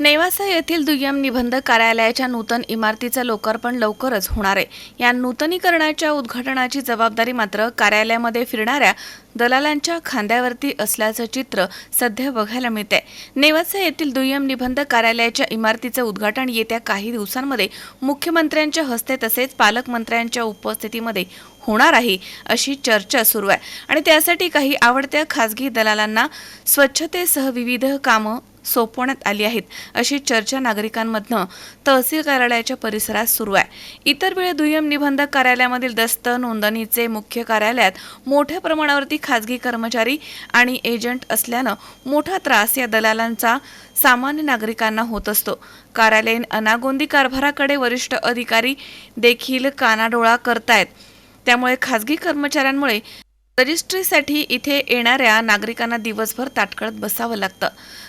नेवासा येथील दुय्यम निबंध कार्यालयाच्या नूतन इमारतीचं लोकार्पण लवकरच होणार आहे. या नूतनीकरणाच्या उद्घाटनाची जबाबदारी मात्र कार्यालयामध्ये फिरणाऱ्या दलालांच्या खांद्यावरती असल्याचं चित्र सध्या बघायला मिळते नेवासा येथील दुय्यम निबंध कार्यालयाच्या इमारतीचं उद्घाटन येत्या काही दिवसांमध्ये मुख्यमंत्र्यांच्या हस्ते तसेच पालकमंत्र्यांच्या उपस्थितीमध्ये होणार आहे अशी चर्चा सुरू आहे. आणि त्यासाठी काही आवडत्या खासगी दलालांना स्वच्छतेसह विविध कामं सोपवण्यात आली आहेत. अशी चर्चा नागरिकांमधनं तहसील कार्यालयाच्या परिसरात सुरू आहे. इतर वेळी दुय्यम निबंधक कार्यालयामधील दस्त नोंदणीचे मुख्य कार्यालयात मोठ्या प्रमाणावरती खाजगी कर्मचारी आणि एजंट असल्यानं मोठा त्रास या दलालांचा सामान्य नागरिकांना होत असतो. कार्यालयीन अनागोंदी कारभाराकडे वरिष्ठ अधिकारी देखील कानाडोळा करतायत. त्यामुळे खाजगी कर्मचाऱ्यांमुळे रजिस्ट्रीसाठी इथे येणाऱ्या नागरिकांना दिवसभर ताटकळत बसावं लागतं.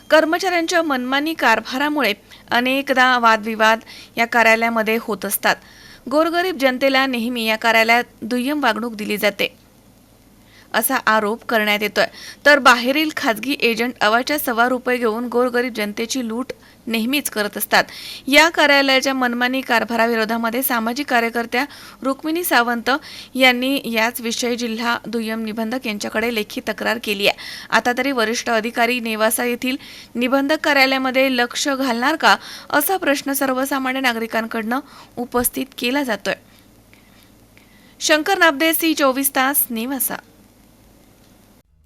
कर्मचाऱ्यांच्या मनमानी कारभारामुळे अनेकदा वादविवाद या कार्यालयामध्ये होत असतात. गोरगरीब जनतेला नेहमी या कार्यालयात दुय्यम वागणूक दिली जाते. असा आरोप करण्यात येतोय. तर बाहेरील खाजगी एजंट अवाच्या सव्वा रुपये घेऊन गोरगरीब जनतेची लूट नेहमीच करत असतात. या कार्यालयाच्या मनमानी कारभाराविरोधामध्ये सामाजिक कार्यकर्त्या रुक्मिणी सावंत यांनी याच विषयी जिल्हा दुय्यम निबंधक यांच्याकडे लेखी तक्रार केली आहे. आता तरी वरिष्ठ अधिकारी नेवासा येथील निबंधक कार्यालयामध्ये लक्ष घालणार का असा प्रश्न सर्वसामान्य नागरिकांकडनं उपस्थित केला जातोय. शंकर नाबदे सी चोवीस तास Newasa.